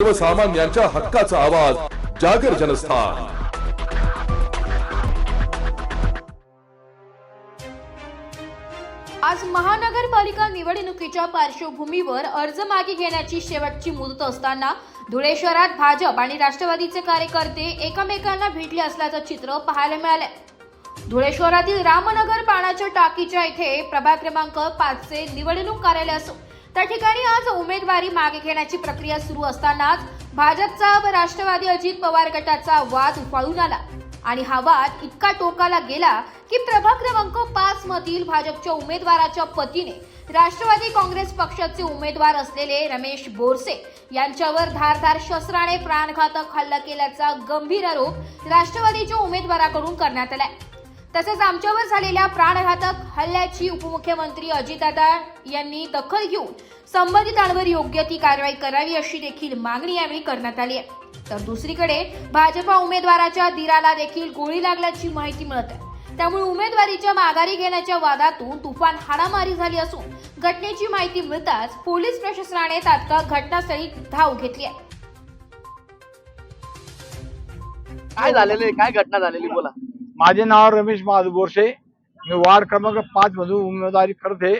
सर्वसामान्यांच्या हक्काचा आवाज जागर जनस्थान. आज महानगरपालिका निवडणुकीच्या पार्श्वभूमीवर अर्ज मागे घेण्याची शेवटची मुदत असताना धुळे शहरात भाजप आणि राष्ट्रवादीचे कार्यकर्ते एकमेकांना भेटले असल्याचं चित्र पाहायला मिळालं धुळे शहरातील रामनगर पाण्याच्या टाकीच्या इथे प्रभाग क्रमांक पाचचे निवडणूक कार्यालय असून त्या ठिकाणी आज उमेदवारी मागे घेण्याची प्रक्रिया सुरू असतानाच भाजपचा व राष्ट्रवादी अजित पवार गटाचा वाद उफाळून आला. आणि हा वाद इतका टोकाला गेला की प्रभाग क्रमांक पाच मधील भाजपच्या उमेदवाराच्या पतीने राष्ट्रवादी काँग्रेस पक्षाचे उमेदवार असलेले रमेश बोरसे यांच्यावर धारधार शस्त्राने प्राणघातक हल्ला केल्याचा गंभीर आरोप राष्ट्रवादीच्या उमेदवाराकडून करण्यात आलाय. तसेच आमच्यावर झालेल्या प्राणघातक हल्ल्याची उपमुख्यमंत्री अजितदादा यांनी दखल घेऊन संबंधितांवर योग्य ती कारवाई करावी अशी देखील मागणी यावेळी करण्यात आली आहे. तर दुसरीकडे भाजपा उमेदवाराच्या दिराला देखील गोळी लागल्याची माहिती मिळत आहे. त्यामुळे उमेदवारीच्या माघारी घेण्याच्या वादातून तुफान हाणामारी झाली असून घटनेची माहिती मिळताच पोलीस प्रशासनाने तात्काळ घटनास्थळी धाव घेतली आहे. काय झालेलं आहे? काय घटना झालेली? बोला. माझे नाव रमेश महादेव बोरसे मी वार्ड क्रमांक पाच मधून उमेदवारी करते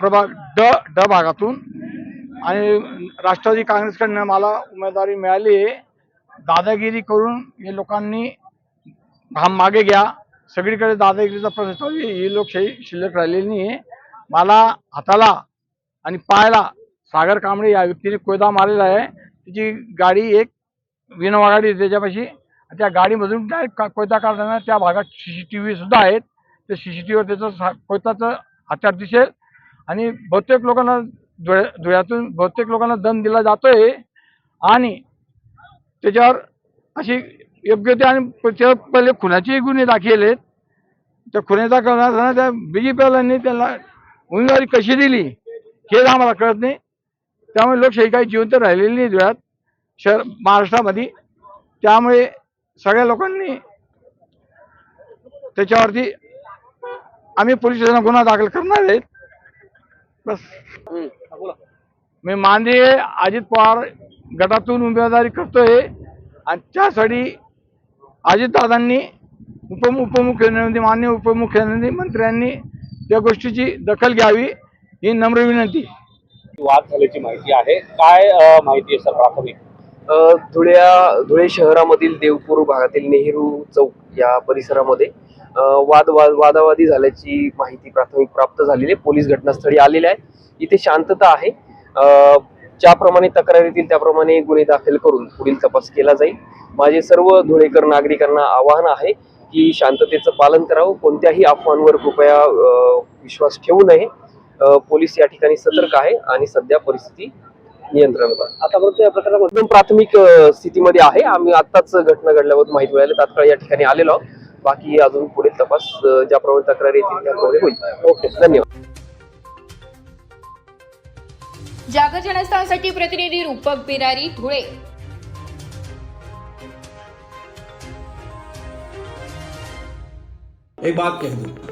प्रभाग ड ड भागातून. आणि राष्ट्रवादी काँग्रेसकडनं मला उमेदवारी मिळाली आहे. दादागिरी करून हे लोकांनी घाम मागे घ्या. सगळीकडे दादागिरीचा प्रश्न ही लोकशाही शिल्लक राहिलेली नाही आहे. मला हाताला आणि पायाला सागर कांबळे या व्यक्तीने कोयदा मारलेला आहे. तिची गाडी एक विनोवा गाडी त्याच्यापाशी त्या गाडीमधून काय कोयता काढताना त्या भागात सी सी टी व्ही सुद्धा आहेत. त्या सी सी टी व्हीवर त्याचं सा- कोयताचं हत्यार दिसेल. आणि बहुतेक लोकांना धुळ्या धुळ्यातून बहुतेक लोकांना दम दिला जातोय. आणि त्याच्यावर अशी योग्य ते आणि त्याच्यावर पहिले खुनाचेही गुन्हे दाखल आहेत. त्या खुन्याचा करणार त्या बी जे त्यांना उमेदवारी कशी दिली हेच आम्हाला कळत नाही. त्यामुळे लोकशाही काही जिवंत राहिलेली नाही धुळ्यात. शहर महाराष्ट्रामध्ये. त्यामुळे सगळ्या लोकांनी त्याच्यावरती आम्ही पोलीस स्टेशनला गुन्हा दाखल करणार आहेत. बस. मी मांदे अजित पवार गटातून उमेदवारी करतोय आणि त्यासाठी अजितदादांनी उपम उपमुख्यमंत्री मान्य उपमुख्यमंत्री मंत्र्यांनी त्या गोष्टीची दखल घ्यावी ही नम्र विनंती. वाद झाल्याची माहिती आहे. काय माहिती आहे सर प्राथमिक? धुळ्या धुळे शहरामधील देवपूर भागातील नेहरू चौक या परिसरामध्ये वाद वाद वादावादी झाल्याची माहिती प्राथमिक प्राप्त झालेली आहे पोलीस घटनास्थळी आलेले आहे. इथे शांतता आहे. ज्याप्रमाणे तक्रार येतील त्याप्रमाणे गुन्हे दाखल करून पुढील तपास केला जाईल. माझे सर्व धुळेकर नागरिकांना आवाहन आहे की शांततेचं पालन करावं. कोणत्याही अफवांवर कृपया विश्वास ठेवू नये. पोलीस या ठिकाणी सतर्क आहे आणि सध्या परिस्थिती नियंत्रणात आहे. आतापर्यंत या प्रकरणामध्ये एकदम प्राथमिक स्थितीमध्ये आहे. आम्ही आत्ताच घटना घडल्याबद्दल माहिती मिळाली. तात्काळ या ठिकाणी आलेलो आहोत. बाकी अजून पुढील तपास ज्याप्रमाणे तक्रार येतील त्याप्रमाणे होईल. ओके धन्यवाद. जागर जनस्थानसाठी प्रतिनिधी रूपक बिरारी धुळे. एक बात कह दूं।